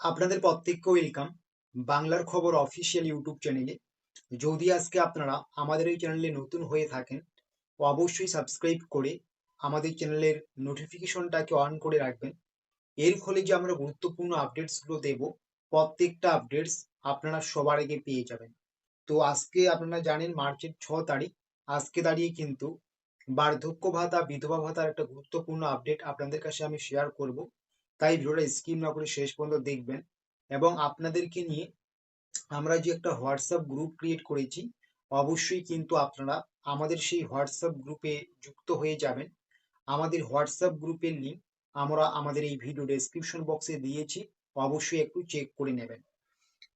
আপনাদের প্রত্যেককে ওয়েলকাম বাংলার খবর অফিসিয়াল ইউটিউব চ্যানেলে যদি আজকে আপনারা আমাদের এই চ্যানেলে নতুন হয়ে থাকেন, অবশ্যই সাবস্ক্রাইব করে আমাদের চ্যানেলের নোটিফিকেশনটাকে অন করে রাখবেন। এর ফলে যে আমরা গুরুত্বপূর্ণ আপডেটসগুলো দেব, প্রত্যেকটা আপডেটস আপনারা সবার আগে পেয়ে যাবেন। তো আজকে আপনারা জানেন মার্চের ছ তারিখ, আজকে দাঁড়িয়ে কিন্তু বার্ধক্য ভাতা, বিধবা ভাতার একটা গুরুত্বপূর্ণ আপডেট আপনাদের কাছে আমি শেয়ার করব। তাই ভিডিওটা স্কিপ না করে শেষ পর্যন্ত দেখবেন। এবং আপনাদেরকে নিয়ে আমরা যে একটা হোয়াটসঅ্যাপ গ্রুপ ক্রিয়েট করেছি, অবশ্যই কিন্তু আপনারা আমাদের সেই হোয়াটসঅ্যাপ গ্রুপে যুক্ত হয়ে যাবেন। আমাদের হোয়াটসঅ্যাপ গ্রুপের লিঙ্ক আমরা আমাদের এই ভিডিও ডেসক্রিপশন বক্সে দিয়েছি, অবশ্যই একটু চেক করে নেবেন।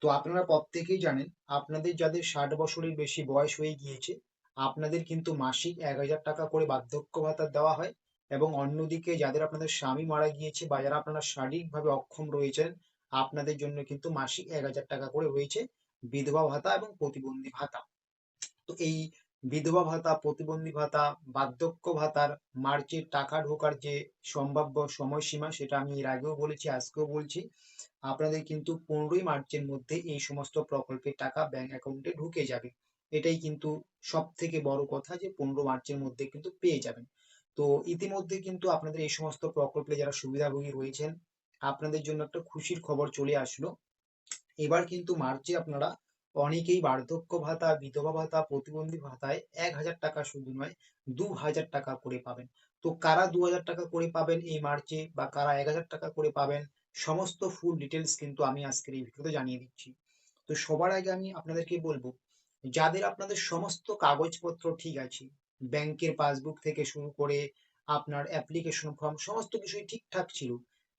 তো আপনারা প্রত্যেকেই জানেন, আপনাদের যাদের ষাট বছরের বেশি বয়স হয়ে গিয়েছে, আপনাদের কিন্তু মাসিক এক হাজার টাকা করে বার্ধক্য ভাতা দেওয়া হয়। এবং অন্যদিকে যাদের আপনাদের স্বামী মারা গিয়েছে বা যারা আপনারা শারীরিকভাবে অক্ষম রয়েছেন, আপনাদের জন্য কিন্তু মাসিক এক হাজার টাকা করে রয়েছে বিধবা ভাতা এবং প্রতিবন্ধী ভাতা। তো এই বিধবা ভাতা, প্রতিবন্ধী ভাতা, বার্ধক্য ভাতার মার্চের টাকা ঢোকার যে সম্ভাব্য সময়সীমা, সেটা আমি এর আগেও বলেছি, আজকেও বলছি, আপনাদের কিন্তু পনেরোই মার্চের মধ্যে এই সমস্ত প্রকল্পের টাকা ব্যাংক অ্যাকাউন্টে ঢুকে যাবে। এটাই কিন্তু সব থেকে বড় কথা যে পনেরো মার্চের মধ্যে কিন্তু পেয়ে যাবেন। তো ইতিমধ্যে কিন্তু আপনাদের এই সমস্ত প্রকল্পে যারা সুবিধাভোগী রয়েছেন, আপনাদের জন্য একটা খুশির খবর চলে আসলো। এবার কিন্তু মার্চে আপনারা অনেকেই বার্ধক্য ভাতা, বিধবা ভাতা, প্রতিবন্ধী ভাতায় এক হাজার টাকা শুধু নয়, দু হাজার টাকা করে পাবেন। তো কারা দু হাজার টাকা করে পাবেন এই মার্চে বা কারা এক হাজার টাকা করে পাবেন, সমস্ত ফুল ডিটেলস কিন্তু আমি আজকের এই ভিডিওতে জানিয়ে দিচ্ছি। তো সবার আগে আমি আপনাদেরকে বলব, যাদের আপনাদের সমস্ত কাগজপত্র ঠিক আছে ব্যাংকের পাসবুক থেকে শুরু করে আপনার অ্যাপ্লিকেশন ফর্ম সমস্ত কিছুই ঠিকঠাক ছিল।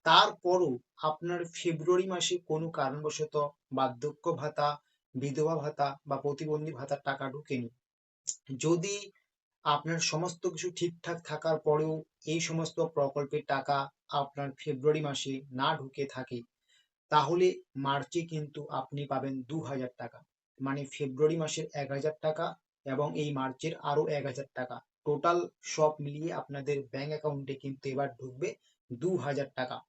তারপরও আপনার ফেব্রুয়ারি মাসে কোনো কারণবশত বার্ধক্য ভাতা, বিধবা ভাতা বা প্রতিবন্ধী ভাতার টাকা ঢুকেনি। যদি আপনার সমস্ত কিছু ঠিকঠাক থাকার পরেও এই সমস্ত প্রকল্পের টাকা আপনার ফেব্রুয়ারি মাসে না ঢুকে থাকে, তাহলে মার্চে কিন্তু আপনি পাবেন দু হাজার টাকা। মানে ফেব্রুয়ারি মাসের এক হাজার টাকা এবং এই মার্চের আরও এক হাজার টাকা। টোটাল সব মিলিয়ে আপনাদের ব্যাংক অ্যাকাউন্টে কিন্তু এবার ঢুকবে দু হাজার টাকা।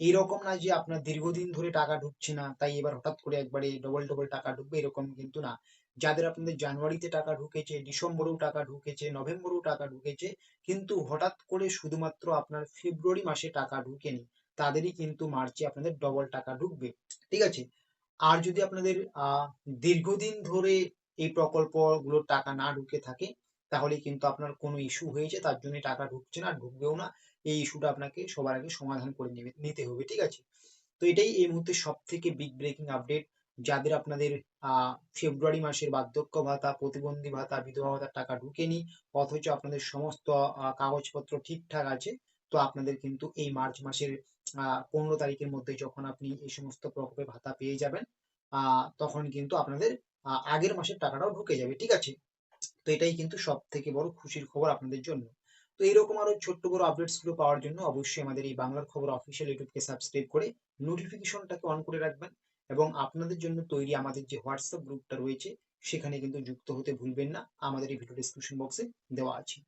এইরকম না যে আপনার দীর্ঘদিন ধরে টাকা ঢুকছে না, তাই এবার হঠাৎ করে একবারে ডবল ডবল টাকা ঢুকবে, এরকম কিন্তু না। যাদের আপনাদের জানুয়ারিতে টাকা ঢুকেছে, ডিসেম্বরেও টাকা ঢুকেছে, নভেম্বরেও টাকা ঢুকেছে, কিন্তু হঠাৎ করে শুধুমাত্র আপনার ফেব্রুয়ারি মাসে টাকা ঢুকেনি, তাদেরই কিন্তু মার্চে আপনাদের ডবল টাকা ঢুকবে। ঠিক আছে? আর যদি আপনাদের, আহ, দীর্ঘদিন ধরে এই প্রকল্পগুলোর টাকা না ঢুকে থাকে তাহলে কিন্তু আপনার কোনো ইস্যু হয়েছে, তার জন্য টাকা ঢুকছে না, ঢুকবেও না। এই ইস্যুটা আপনাকে সবার আগে সমাধান করে নিতে হবে, ঠিক আছে? তো এটাই এই মুহূর্তে সব থেকে বিগ ব্রেকিং আপডেট যাদের আপনাদের ফেব্রুয়ারি মাসের বার্ধক্য ভাতা, প্রতিবন্ধী ভাতা, বিধবা ভাতার টাকা ঢুকেনি, অথচ আপনাদের সমস্ত কাগজপত্র ঠিকঠাক আছে, তো আপনাদের কিন্তু এই মার্চ মাসের পনেরো তারিখের মধ্যে যখন আপনি এই সমস্ত প্রকল্পের ভাতা পেয়ে যাবেন তখন কিন্তু আপনাদের আগের মাসের টাকাটাও ঢুকে যাবে, ঠিক আছে? তো এটাই কিন্তু সব থেকে বড় খুশির খবর আপনাদের জন্য। তো এইরকম আরও ছোট্ট বড় আপডেটসগুলো পাওয়ার জন্য অবশ্যই আমাদের এই বাংলার খবর অফিসিয়াল ইউটিউবকে সাবস্ক্রাইব করে নোটিফিকেশনটাকে অন করে রাখবেন এবং আপনাদের জন্য তৈরি আমাদের যে হোয়াটসঅ্যাপ গ্রুপটা রয়েছে, সেখানে কিন্তু যুক্ত হতে ভুলবেন না। আমাদের এই ভিডিও ডিসক্রিপশন বক্সে দেওয়া আছে।